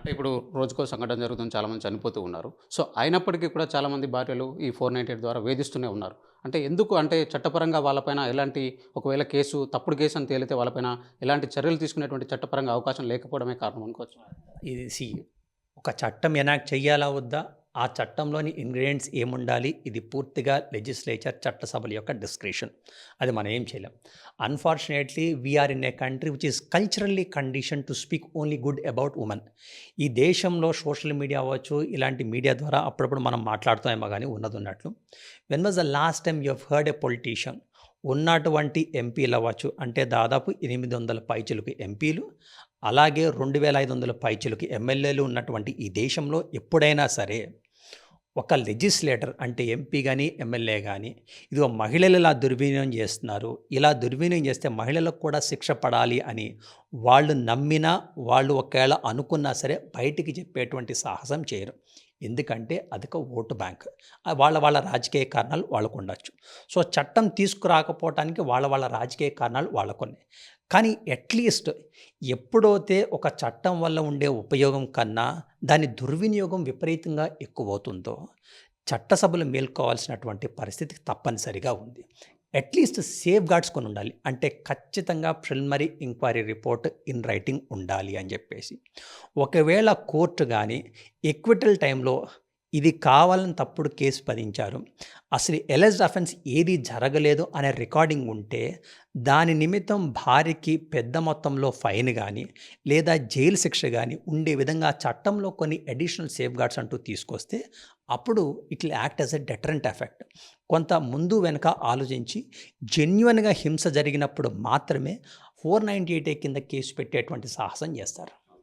అంటే ఇప్పుడు రోజుకో సంఘటన జరుగుతుంది చాలామంది చనిపోతూ ఉన్నారు. సో అయినప్పటికీ కూడా చాలామంది భార్యలు ఈ ఫోర్ నైంటీ ఎయిట్ ద్వారా వేధిస్తూనే ఉన్నారు. అంటే ఎందుకు? అంటే చట్టపరంగా వాళ్ళపైన ఎలాంటి ఒకవేళ కేసు తప్పుడు కేసు అని తేలితే వాళ్ళపైన ఎలాంటి చర్యలు తీసుకునేటువంటి చట్టపరంగా అవకాశం లేకపోవడమే కారణం అనుకోవచ్చు. ఇది సి ఒక చట్టం ఎనాక్ట్ చేయాలా వద్దా? ఆ చట్టంలోని ఇంగ్రీడియంట్స్ ఏముండాలి? ఇది పూర్తిగా లెజిస్లేచర్ చట్టసభల యొక్క డిస్క్రిప్షన్. అది మనం ఏం చేయలేం. Unfortunately we are in a country which is culturally condition to speak only good about women ఈ దేశంలో సోషల్ మీడియా అవ్వచ్చు ఇలాంటి మీడియా ద్వారా అప్పుడప్పుడు మనం మాట్లాడుతామేమో కానీ ఉన్నది ఉన్నట్లు. When was the last time you heard a politician ఉన్నటువంటి ఎంపీలు అవ్వచ్చు? అంటే దాదాపు ఎనిమిది వందల పైచులకు ఎంపీలు అలాగే రెండు వేల ఐదు వందల పైచులకు ఎమ్మెల్యేలు ఉన్నటువంటి ఈ దేశంలో ఎప్పుడైనా సరే ఒక లెజిస్లేటర్ అంటే ఎంపీ కానీ ఎమ్మెల్యే కానీ ఇదిగో మహిళలు ఇలా దుర్వినియోగం చేస్తున్నారు. ఇలా దుర్వినియోగం చేస్తే మహిళలకు కూడా శిక్ష పడాలి అని వాళ్ళు నమ్మినా వాళ్ళు ఒకవేళ అనుకున్నా సరే బయటికి చెప్పేటువంటి సాహసం చేయరు. ఎందుకంటే అధిక ఓటు బ్యాంక్. వాళ్ళ వాళ్ళ రాజకీయ కారణాలు వాళ్ళకు ఉండొచ్చు. సో చట్టం తీసుకురాకపోవటానికి వాళ్ళ వాళ్ళ రాజకీయ కారణాలు వాళ్ళకున్నాయి కానీ అట్లీస్ట్ ఎప్పుడైతే ఒక చట్టం వల్ల ఉండే ఉపయోగం కన్నా దాని దుర్వినియోగం విపరీతంగా ఎక్కువ అవుతుందో చట్టసభలు మేల్కోవాల్సినటువంటి పరిస్థితి తప్పనిసరిగా ఉంది. అట్లీస్ట్ సేఫ్ గార్డ్స్ కొని ఉండాలి అంటే ఖచ్చితంగా preliminary inquiry report in writing ఉండాలి అని చెప్పేసి. ఒకవేళ కోర్టు కానీ ఎక్విటల్ టైంలో ఇది కావాలని తప్పుడు కేసు పదించారు. అసలు ఎలెజ్డ్ అఫెన్స్ ఏది జరగలేదు అనే రికార్డింగ్ ఉంటే దాని నిమిత్తం భార్యకి పెద్ద మొత్తంలో ఫైన్ కానీ లేదా జైలు శిక్ష కానీ ఉండే విధంగా చట్టంలో కొన్ని అడిషనల్ సేఫ్ గార్డ్స్ అంటూ తీసుకొస్తే అప్పుడు it act as a deterrent effect. కొంత ముందు వెనక ఆలోచించి జెన్యున్గా హింస జరిగినప్పుడు మాత్రమే ఫోర్ నైంటీ ఎయిట్ కింద కేసు పెట్టేటువంటి సాహసం చేస్తారు.